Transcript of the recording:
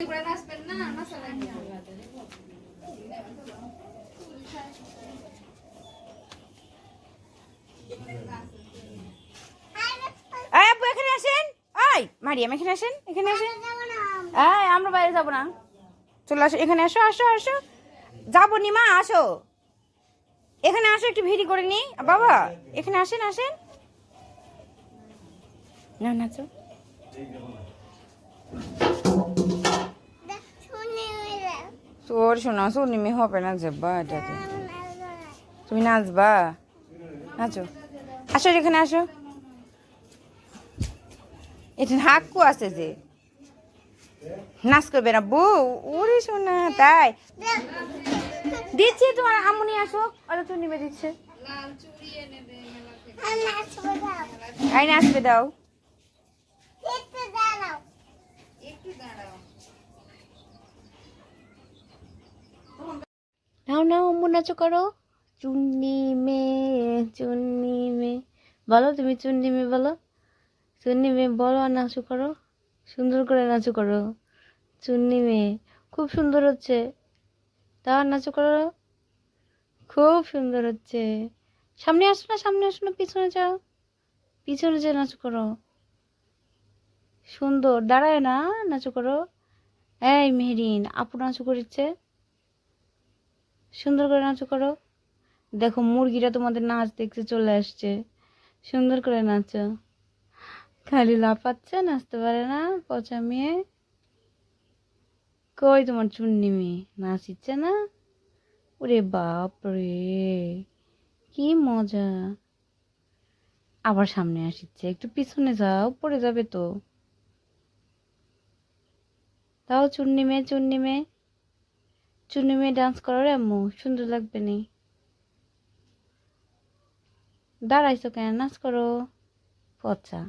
এখানে আসেন। ওই মারিয়াম, এখানে আসেন এখানে আসেন। এই, আমরা বাইরে যাব না। চলে আসো, এখানে আসো আসো আসো। যাব নি, মা, আসো। এখানে আসো, একটু ভিড়ি করে নি। বাবা, এখানে আসেন আসেন। না নাচো তোর শোনা শুনিমি হবে না যাবা এটাকে। তুমি নাচবা? নাচো। আসো এখানে আসো। এটা হাক্কু আছে যে। নাচ করবে না। বউ ওরে শোনা তাই। দিচ্ছি তোমার আমনি আসো। ওরা তো নিবে দিচ্ছে। আই নাচবে দাও একটু দাঁড়াও নাও নাও, অম্মু, নাচো করো। চুন্নি মে চুন্নি মে বলো তুমি চুন্নি মে বলো। চুন্নি মে বলো আর নাচো করো। সুন্দর করে নাচো করো। চুন্নি মে খুব সুন্দর হচ্ছে। তাও নাচো করো। খুব সুন্দর হচ্ছে। সামনে আসো না, সামনে আসো না, পিছনে যাও। পিছনে যে নাচো করো। সুন্দর, দাঁড়ায় না, নাচো করো। এই মেহরিন, আপু নাচো করিচ্ছে সুন্দর করে নাচো করো। দেখো মুরগিরা তোমাদের নাচ দেখতে চলে আসছে। সুন্দর করে নাচো। খালি লাফাচ্ছে, নাচতে পারে না, পচা মেয়ে। কই তোমার চুন্নি মেয়ে? নাচিচ্ছে না? ওরে বাপ রে, কি মজা। আবার সামনে আসিচ্ছে, একটু পিছনে যাও, পড়ে যাবে তো। তাও চুন্নি মেয়ে চুন্নি মেয়ে। চুন্নি মেয়ে ডান্স করো রে আম্মু সুন্দর লাগবে নি। দাঁড়াইছো কেন? নাচ করো। পচা।